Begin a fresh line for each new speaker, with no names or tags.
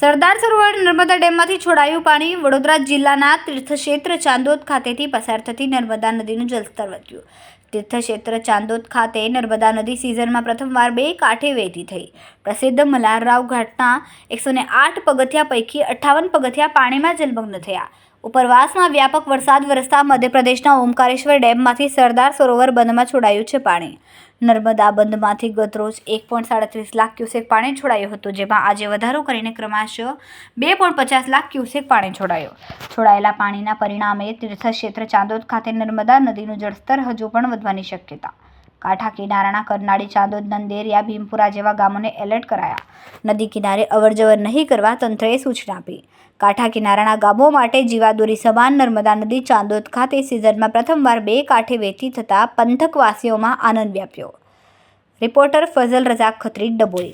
સરદાર સરોવર નર્મદા ડેમમાંથી છોડાયું પાણી વડોદરા જિલ્લાના તીર્થક્ષેત્ર ચાંદોદ ખાતેથી પસાર થતી નર્મદા નદીનું જલસ્તર વધ્યું. તીર્થક્ષેત્ર ચાંદોદ ખાતે નર્મદા નદી સિઝનમાં પ્રથમવાર બે કાંઠે વહેતી થઈ. પ્રસિદ્ધ મલ્હારરાવ ઘાટના એકસો ને આઠ પગથિયા પૈકી અઠ્ઠાવન પગથિયા પાણીમાં જલમગ્ન થયા. ઉપરવાસમાં વ્યાપક વરસાદ વરસતા મધ્યપ્રદેશના ઓમકારેશ્વર ડેમમાંથી સરદાર સરોવર બંધમાં છોડાયું છે પાણી. નર્મદા બંધમાંથી ગતરોજ એક પોઈન્ટ સાડત્રીસ લાખ ક્યુસેક પાણી છોડાયું હતું, જેમાં આજે વધારો કરીને ક્રમાંશ બે પોઈન્ટ પચાસ લાખ ક્યુસેક પાણી છોડાયો. છોડાયેલા પાણીના પરિણામે તીર્થક્ષેત્ર ચાંદોદ ખાતે નર્મદા નદીનું જળસ્તર હજુ પણ વધવાની શક્યતા કાંઠા કિનારાના કરનાળી ચાંદોદ, નંદેરિયા, ભીમપુરા જેવા ગામોને એલર્ટ કરાયા. નદી કિનારે અવરજવર નહીં કરવા તંત્રએ સૂચના આપી. કાંઠા કિનારાના ગામો માટે જીવાદોરી સમાન નર્મદા નદી ચાંદોદ ખાતે સિઝનમાં પ્રથમવાર બે કાંઠે વહેતી થતાં પંથકવાસીઓમાં આનંદ વ્યાપ્યો. રિપોર્ટર ફઝલ રઝાક ખત્રી ડબોઈ